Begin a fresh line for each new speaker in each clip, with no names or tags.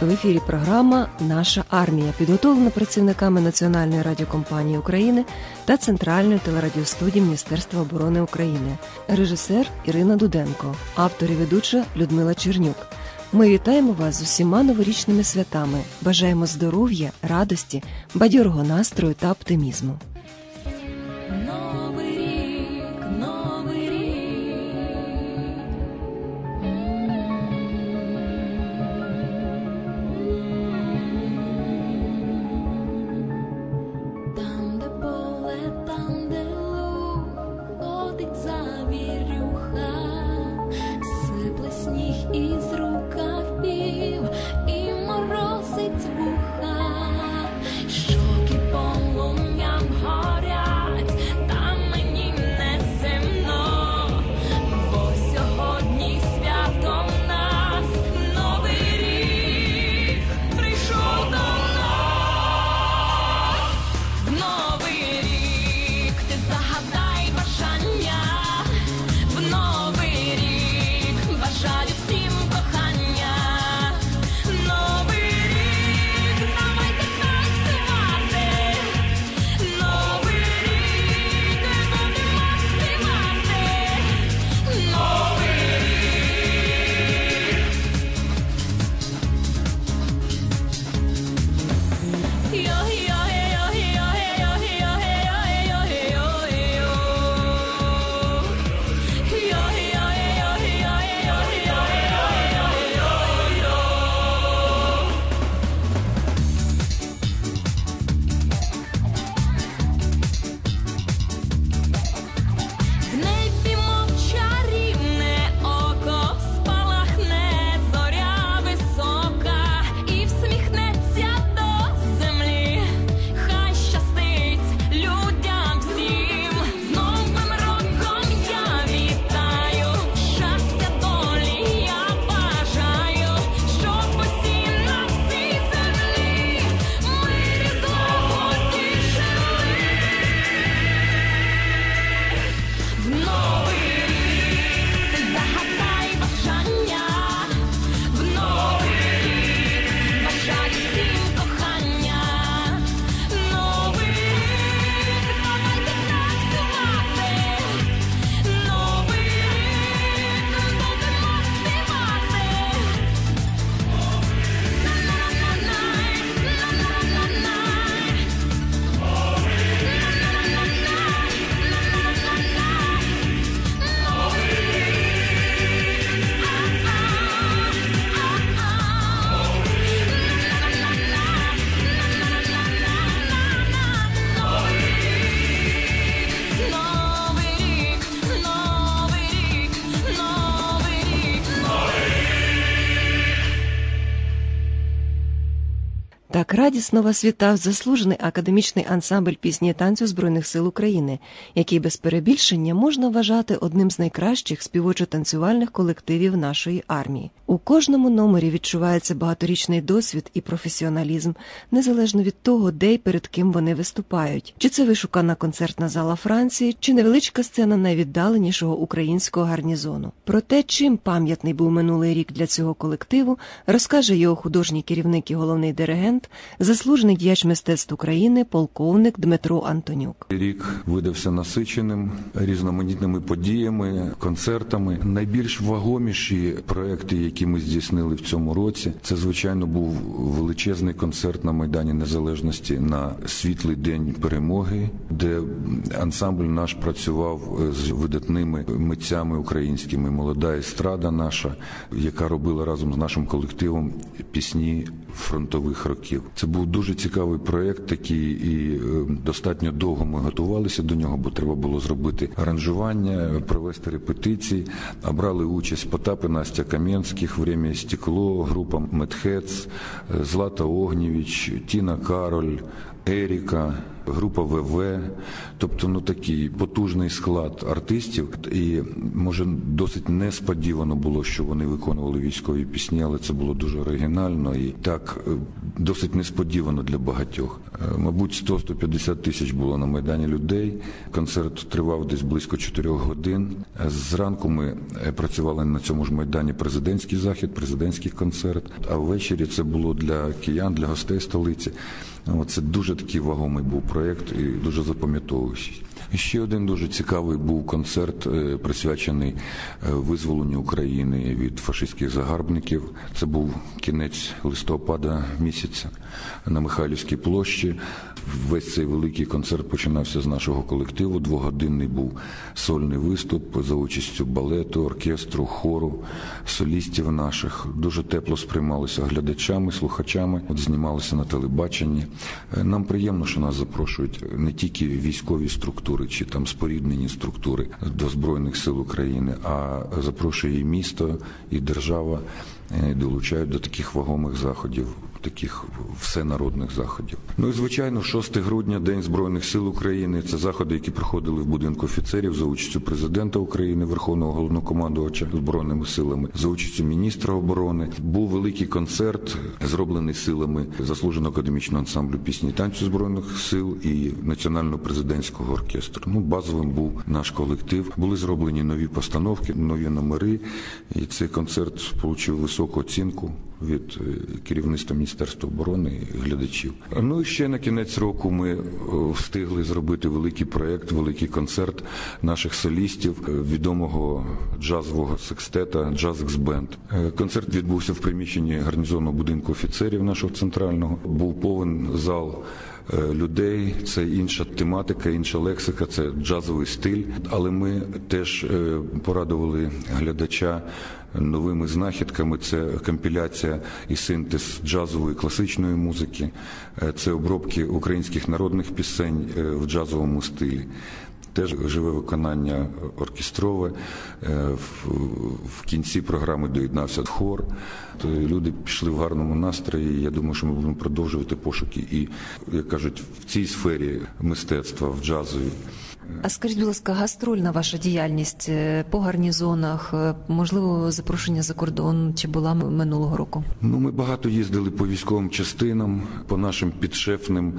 В ефірі програма Наша армія підготовлена працівниками Національної радіокомпанії України та Центральної телерадіостудії Міністерства оборони України. Режисер Ірина Дуденко, автор і ведуча Людмила Чернюк. Ми вітаємо вас з усіма новорічними святами. Бажаємо здоров'я, радості, бадьорого настрою та оптимізму. Так радісно вас вітав заслужений академічний ансамбль пісні танцю Збройних сил України, який без перебільшення можна вважати одним з найкращих співочо-танцювальних колективів нашої армії. У кожному номері відчувається багаторічний досвід і професіоналізм, незалежно від того, де й перед ким вони виступають, чи це вишукана концертна зала Франції, чи невеличка сцена найвіддаленішого українського гарнізону. Про те, чим пам'ятний був минулий рік для цього колективу, розкаже його художній керівник і головний диригент, заслужений діяч мистецтв України, полковник Дмитро Антонюк.
Рік видався насиченим різноманітними подіями, концертами. Найбільш вагоміші проекти, які ми здійснили в цьому році, це звичайно був величезний концерт на майдані Незалежності на світлий день перемоги, де ансамбль наш працював з видатними митцями українськими. Молода естрада наша, яка робила разом з нашим колективом пісні фронтових років. Це був дуже цікавий проект, такий і е, достатньо довго ми готувалися до нього, бо треба було зробити аранжування, провести репетиції. А брали участь Потапи Настя Кам'янських, «Время і стекло, група Медхец, е, Злата Огнєвіч, Тіна Кароль, Еріка. Група ВВ, тобто ну такий потужний склад артистів, і може досить несподівано було, що вони виконували військові пісні, але це було дуже оригінально і так е, досить несподівано для багатьох. Е, Мабуть, 100-150 тисяч було на майдані людей. Концерт тривав десь близько 4 годин. Е, Зранку ми працювали на цьому ж майдані президентський захід, президентський концерт. А ввечері це було для киян, для гостей столиці. Це дуже такий вагомий був проєкт і дуже запам'ятовуючий. Ще один дуже цікавий був концерт, е, присвячений е, визволенню України від фашистських загарбників. Це був кінець листопада місяця на Михайлівській площі. Весь цей великий концерт починався з нашого колективу. Двогодинний був сольний виступ за участю балету, оркестру, хору, солістів наших. Дуже тепло сприймалося глядачами, слухачами. От знімалося на телебаченні. Е, Нам приємно, що нас запрошують не тільки військові структури чи там споріднені структури до збройних сил України, а запрошує і місто, і держава. е, Долучають до таких вагомих заходів, таких всенародних заходів. Ну і звичайно, 6 грудня, День Збройних сил України. Це заходи, які проходили в будинку офіцерів за участю президента України, Верховного головнокомандувача збройними силами, за участю міністра оборони. Був великий концерт, зроблений силами заслуженого академічного ансамблю пісні танцю збройних сил і національного президентського оркестру. Ну, базовим був наш колектив. Були зроблені нові постановки, нові номери, і цей концерт отримав високу оцінку від е, керівництва Міністерства оборони і глядачів. Ну і ще на кінець року ми е, встигли зробити великий проєкт, великий концерт наших солістів, е, відомого джазового секстета Джаз Бенд. Концерт відбувся в приміщенні гарнізонного будинку офіцерів нашого центрального. Був повен зал людей, це інша тематика, інша лексика, це джазовий стиль. Але ми теж порадували глядача новими знахідками. Це компіляція і синтез джазової класичної музики, е, це обробки українських народних пісень е, в джазовому стилі. Теж живе виконання оркестрове. Е, В, кінці програми доєднався хор. Люди пішли в гарному настрої. Я думаю, що ми будемо продовжувати пошуки і, як кажуть, в цій сфері мистецтва, в джазові.
А скажіть, будь ласка, гастрольна ваша діяльність е, по гарнізонах, е, можливо, запрошення за кордон чи була минулого року?
Ну, ми багато їздили по військовим частинам, по нашим підшефним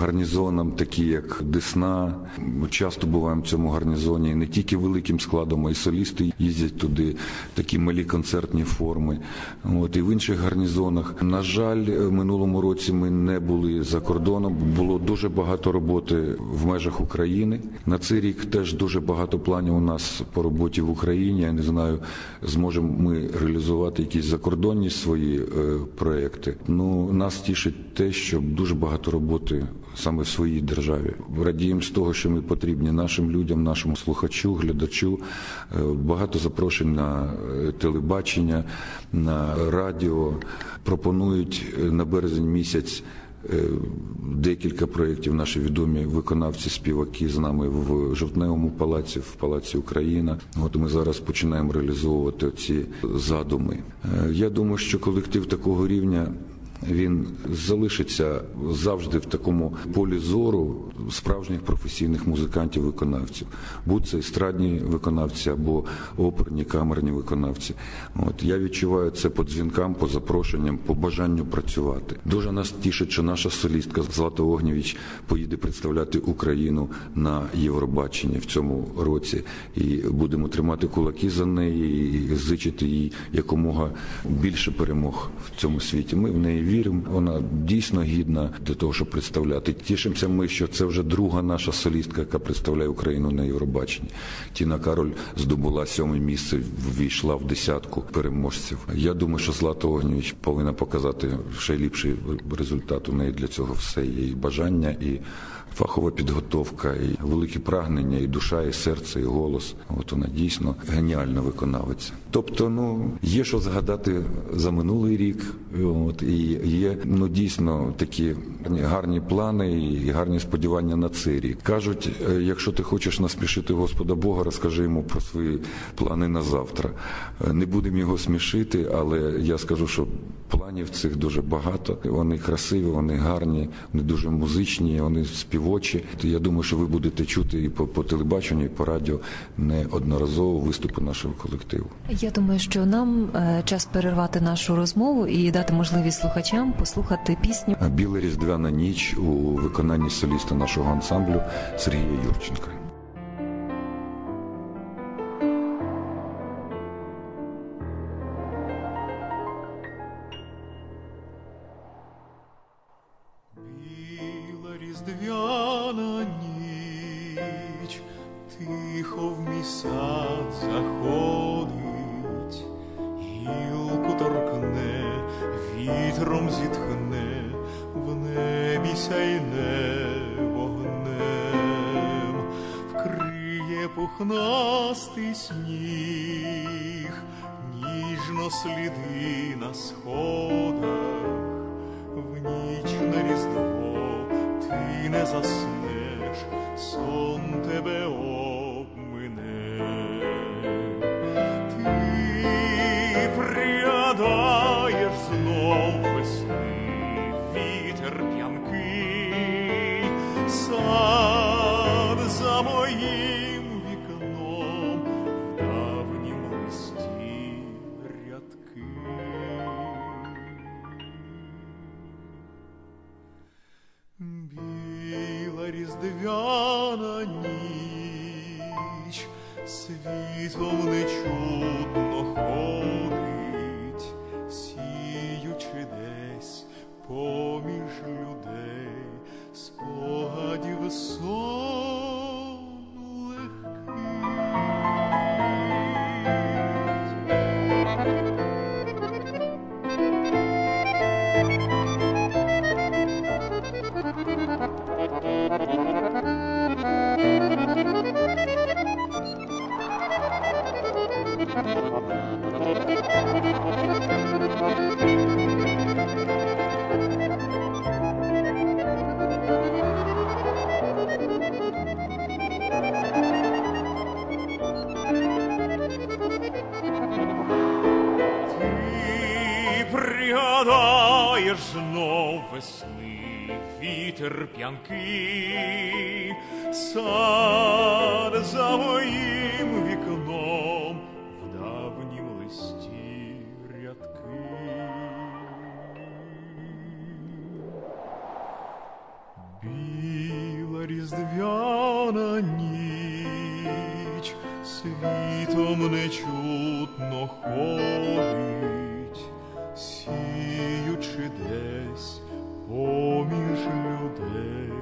гарнізонам, такі як Десна. Ми часто буваємо в цьому гарнізоні, не тільки великим складом, а й солісти їздять туди, такі малі концертні форми. От і в інших гарнізонах. На жаль, в минулому році ми не були за кордоном. Було дуже багато роботи в межах України. На цей рік теж дуже багато планів у нас по роботі в Україні. Я не знаю, зможемо ми реалізувати якісь закордонні свої е, проекти. Ну нас тішить те, що дуже багато роботи саме в своїй державі. Радіємо з того, що ми потрібні нашим людям, нашому слухачу, глядачу. Е, Багато запрошень на е, телебачення, на радіо. Пропонують на березень місяць. Декілька проєктів наші відомі виконавці, співаки з нами в Жовтневому палаці, в Палаці Україна. От ми зараз починаємо реалізовувати ці задуми. Е, Я думаю, що колектив такого рівня. Він залишиться завжди в такому полі зору справжніх професійних музикантів-виконавців, будь це естрадні виконавці або оперні камерні виконавці. От я відчуваю це по дзвінкам, по запрошенням, по бажанню працювати. Дуже нас тішить, що наша солістка Злата Огнєвіч поїде представляти Україну на Євробаченні в цьому році, і будемо тримати кулаки за неї і зичити їй якомога більше перемог в цьому світі. Ми в неї віримо. Вона дійсно гідна для того, щоб представляти. Тішимося ми, що це вже друга наша солістка, яка представляє Україну на Євробаченні. Тіна Кароль здобула сьоме місце, ввійшла в десятку переможців. Я думаю, що Злата Огнєвіч повинна показати ще ліпший результат. У неї для цього все і бажання, і фахова підготовка, і великі прагнення, і душа, і серце, і голос. От вона дійсно геніальна виконавиця. Тобто, ну є що згадати за минулий рік. От і є ну дійсно такі гарні плани і гарні сподівання на цей рік. кажуть, е, якщо ти хочеш насмішити Господа Бога, розкажи йому про свої плани на завтра. Е, Не будемо його смішити, але я скажу, що Планів цих дуже багато. Вони красиві, вони гарні, вони дуже музичні, вони співочі. Я думаю, що ви будете чути і по, по телебаченню, і по радіо неодноразово виступи нашого колективу.
Я думаю, що нам е, час перервати нашу розмову і дати можливість слухачам послухати пісню.
Біла різдвяна ніч у виконанні соліста нашого ансамблю Сергія Юрченка.
Сніг, ніжно сліди на сходах. В ніч на різдво ти не заснеш, сон тебе обмине. Різдвяна ніч, світлом нечутно ходить, сіючи десь поміж людей, спогадів сон пригадаєш знов весни, вітер п'янкий, різдвяна ніч, світом нечутно ходить, сіючи десь поміж людей,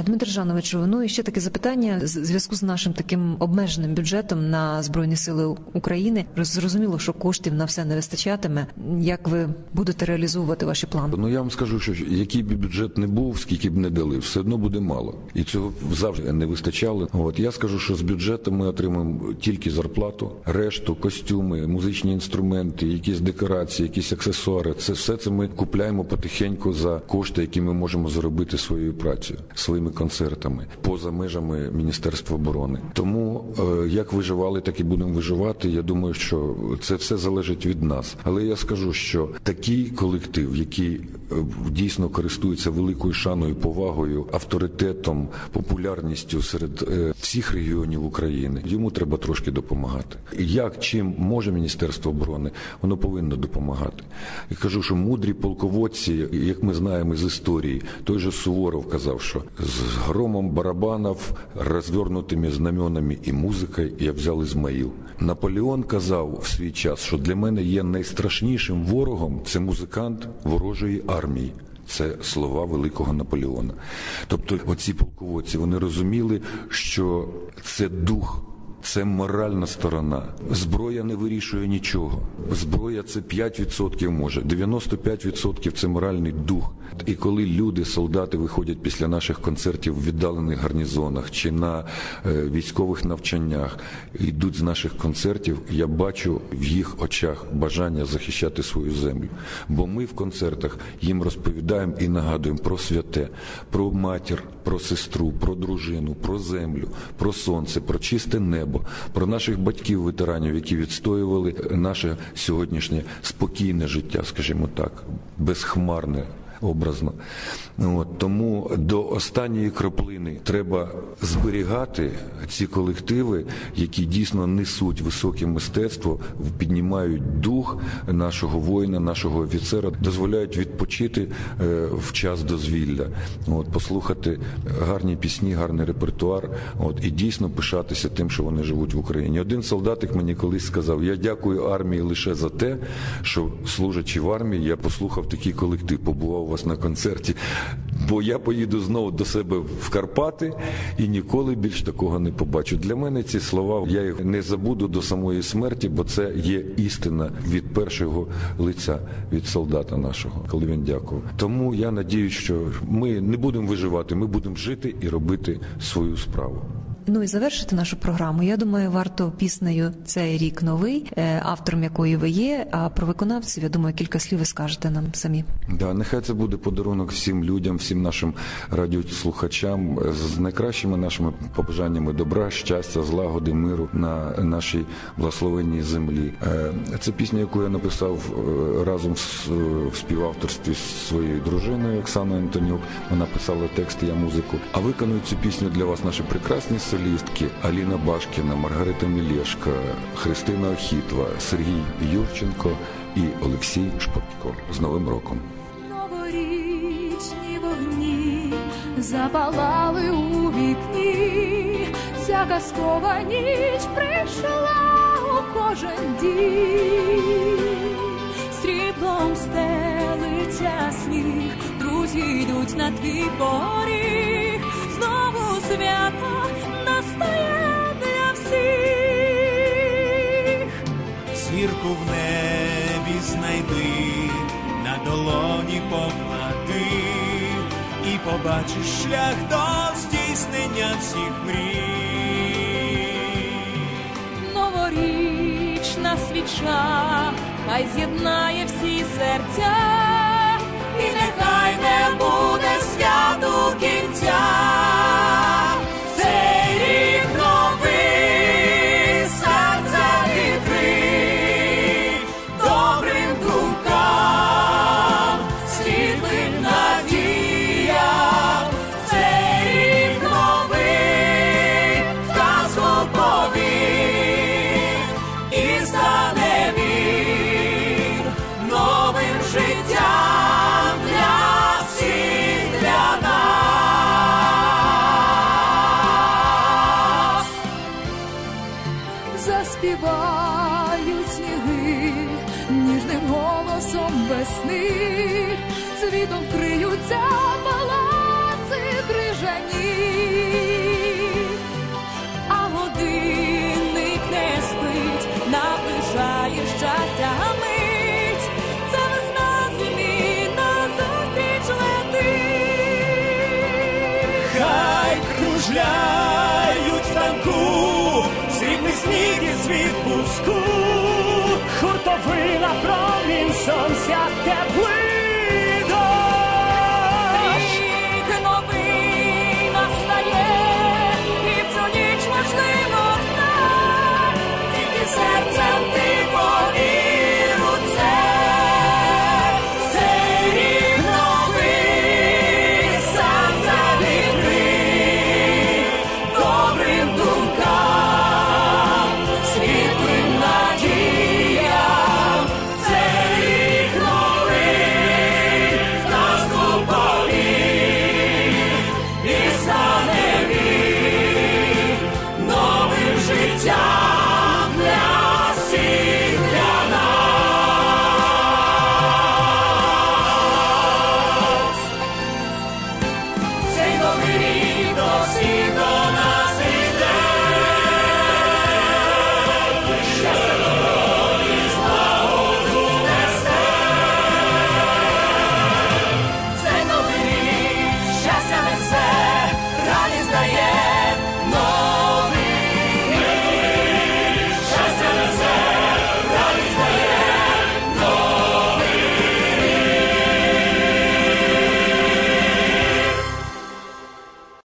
Дмитро Жановичу, ну і ще таке запитання з зв'язку з нашим таким обмеженим бюджетом на збройні сили України. Зрозуміло, що коштів на все не вистачатиме. Як ви будете реалізовувати ваші плани?
Ну я вам скажу, що який б бюджет не був, скільки б не дали, все одно буде мало. І цього завжди не вистачало. От я скажу, що з бюджету ми отримаємо тільки зарплату, решту, костюми, музичні інструменти, якісь декорації, якісь аксесуари. Це все це ми купляємо потихеньку за кошти, які ми можемо заробити своєю працею, своїми концертами поза межами Міністерства оборони. Тому е, як виживали, так і будемо виживати. Я думаю, що це все залежить від нас. Але я скажу, що такий колектив, який е, дійсно користується великою шаною, повагою, авторитетом, популярністю серед е, всіх регіонів України, йому треба трошки допомагати. Як чим може Міністерство оборони, воно повинно допомагати. Я кажу, що мудрі полководці, як ми знаємо з історії, той же Суворов казав, що з громом барабанів, розвернутими знаменами і музикою я взяв Ізмаїл. Наполеон казав в свій час, що для мене є найстрашнішим ворогом це музикант ворожої армії. Це слова великого Наполеона. Тобто, оці полководці вони розуміли, що це дух це моральна сторона. Зброя не вирішує нічого. Зброя це 5% може, 95% це моральний дух. І коли люди, солдати виходять після наших концертів в віддалених гарнізонах чи на е, військових навчаннях, йдуть з наших концертів, я бачу в їх очах бажання захищати свою землю. Бо ми в концертах їм розповідаємо і нагадуємо про святе, про матір, про сестру, про дружину, про землю, про сонце, про чисте небо, про наших батьків, ветеранів, які відстоювали наше сьогоднішнє спокійне життя, скажімо так, безхмарне. Образно, от тому до останньої краплини треба зберігати ці колективи, які дійсно несуть високе мистецтво, піднімають дух нашого воїна, нашого офіцера, дозволяють відпочити е, в час дозвілля, от послухати гарні пісні, гарний репертуар, от і дійсно пишатися тим, що вони живуть в Україні. Один солдатик мені колись сказав: Я дякую армії лише за те, що служачи в армії, я послухав такий колектив, побував вас на концерті, бо я поїду знову до себе в Карпати і ніколи більш такого не побачу. Для мене ці слова я їх не забуду до самої смерті, бо це є істина від першого лиця, від солдата нашого, коли він дякував. Тому я надіюсь, що ми не будемо виживати, ми будемо жити і робити свою справу.
Ну і завершити нашу програму. Я думаю, варто піснею цей рік новий, е, автором якої ви є. А про виконавців, я думаю, кілька слів ви скажете нам самі.
Да, нехай це буде подарунок всім людям, всім нашим радіослухачам з найкращими нашими побажаннями добра, щастя, злагоди, миру на нашій благословенній землі. Е, Це пісня, яку я написав е, разом з е, в співавторстві з своєю дружиною Оксаною Антонюк. Вона писала текст, я музику. А виконують цю пісню для вас наші прекрасні солістки Аліна Башкіна, Маргарита Мілєшка, Христина Охітва, Сергій Юрченко і Олексій Шпортко. З Новим роком!
Новорічні вогні запалали у вікні, ця казкова ніч прийшла у кожен дім, сріблом стелиться сніг, друзі йдуть на твій поріг, знову свята
Зірку в небі знайди, на долоні поклади, і побачиш шлях до здійснення всіх мрій.
Новорічна свіча, хай з'єднає всі серця, і нехай не буде святу кінця. Весни, цвітом криються
Хуртовина промінь сонця теплий.